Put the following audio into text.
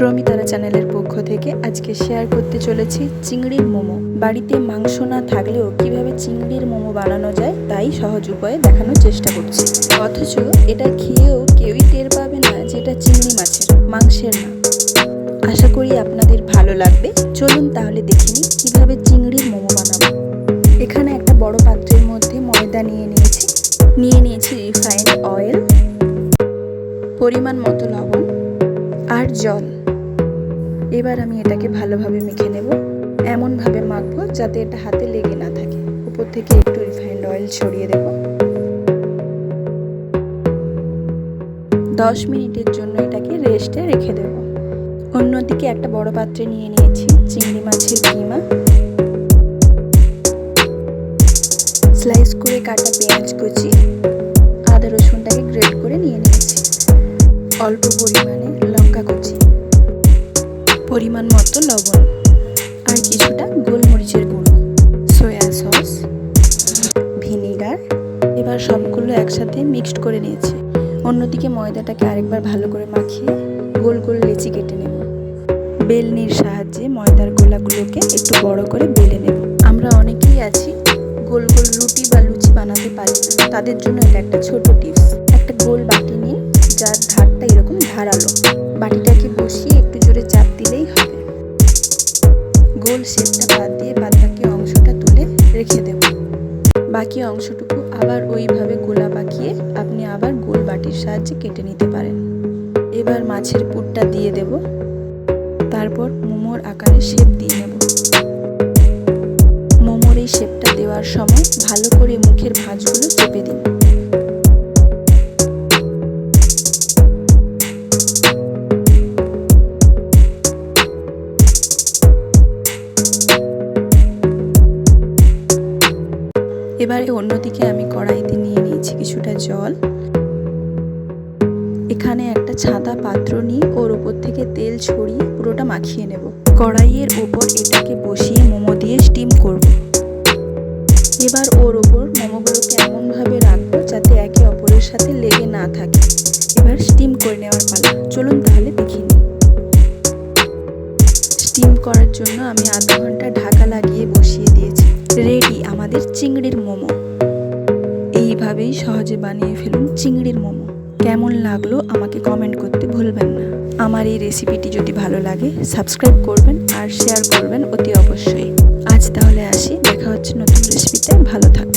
প্রমিতারা চ্যানেলের পক্ষ থেকে আজকে শেয়ার করতে চলেছি চিংড়ির মোমো। বাড়িতে মাংস না থাকলেও কীভাবে চিংড়ির মোমো বানানো যায় তাই সহজ উপায়ে দেখানোর চেষ্টা করছি। অথচ এটা খেয়েও কেউই টের পাবে না যে এটা চিংড়ি মাছের, মাংসের না। আশা করি আপনাদের ভালো লাগবে। চলুন তাহলে দেখে নিই কীভাবে চিংড়ির মোমো বানাবো। এখানে একটা বড় পাত্রের মধ্যে ময়দা নিয়ে নিয়েছি। নিয়ে নিয়েছি রিফাইন্ড অয়েল, পরিমাণ মতো লবণ আর জল। এবার আমি এটাকে ভালোভাবে মেখে নেব। এমনভাবে মাখবো যাতে এটা হাতে লেগে না থাকে। উপর থেকে একটু রিফাইন্ড অয়েল ছড়িয়ে দেব। দশ মিনিটের জন্য এটাকে রেস্টে রেখে দেব। অন্যদিকে একটা বড় পাত্রে নিয়ে নিয়েছি চিংড়ি মাছের কিমা। স্লাইস করে কাটা পেঁয়াজ কুচি। আদা রসুনটাকে গ্রেট করে নিয়ে নিয়েছি। অল্প পরিমাণে লঙ্কা কুচি। পরিমাণ মতো লবণ আর কিছুটা গোলমরিচের গুঁড়ো সয়া সস ভিনিগার এবার সবগুলো একসাথে মিক্সড করে নিয়েছি। অন্যদিকে ময়দাটাকে আরেকবার ভালো করে মাখিয়ে গোল গোল লেচি কেটে নেব। বেলনির সাহায্যে ময়দার গোলাগুলোকে একটু বড় করে বেলে নেব। আমরা অনেকেই আছি গোল গোল রুটি বা লুচি বানাতে পারি তাদের জন্য এটা একটা ছোট টিপস একটা গোল বাটি নিন যার ধারটা এরকম ধারালো বাটিটাকে গোল শেপটা বাদ দিয়ে বাদ বাকি অংশটা তুলে রেখে দেব। বাকি অংশটুকু আবার ওইভাবে গোলা পাকিয়ে আপনি আবার গোল বাটির সাহায্যে কেটে নিতে পারেন। এবার মাছের পুরটা দিয়ে দেব। তারপর মোমোর আকারে শেপ দিয়ে নেব। মোমোর এই শেপটা দেওয়ার সময় ভালো করে মুখের ভাঁজগুলো চেপে দিন। এবারে অন্যদিকে আমি কড়াইতে নিয়ে নিয়েছি কিছুটা জল। এখানে একটা ছাতা পাত্র নিয়ে ওর উপর থেকে তেল ছড়িয়ে পুরোটা মাখিয়ে নেব। কড়াইয়ের ওপর এটাকে বসিয়ে মোমো দিয়ে স্টিম করব। এবার ওর ওপর মোমোগুলোকে এমনভাবে রাখব যাতে একে অপরের সাথে লেগে না থাকে। এবার স্টিম করে নেওয়ার পালা। চলুন স্টিম করার জন্য আমি আধ ঘণ্টা ঢাকা লাগিয়ে বসিয়ে দিয়েছি। রেডি আমাদের চিংড়ির মোমো। এইভাবেই সহজে বানিয়ে ফেলুন চিংড়ির মোমো। কেমন লাগল আমাকে কমেন্ট করতে ভুলবেন না। আমার এই রেসিপিটি যদি ভালো লাগে সাবস্ক্রাইব করবেন আর শেয়ার করবেন অতি অবশ্যই। আজ তাহলে আসি, দেখা হচ্ছে নতুন রেসিপিতে ভালো থাকবেন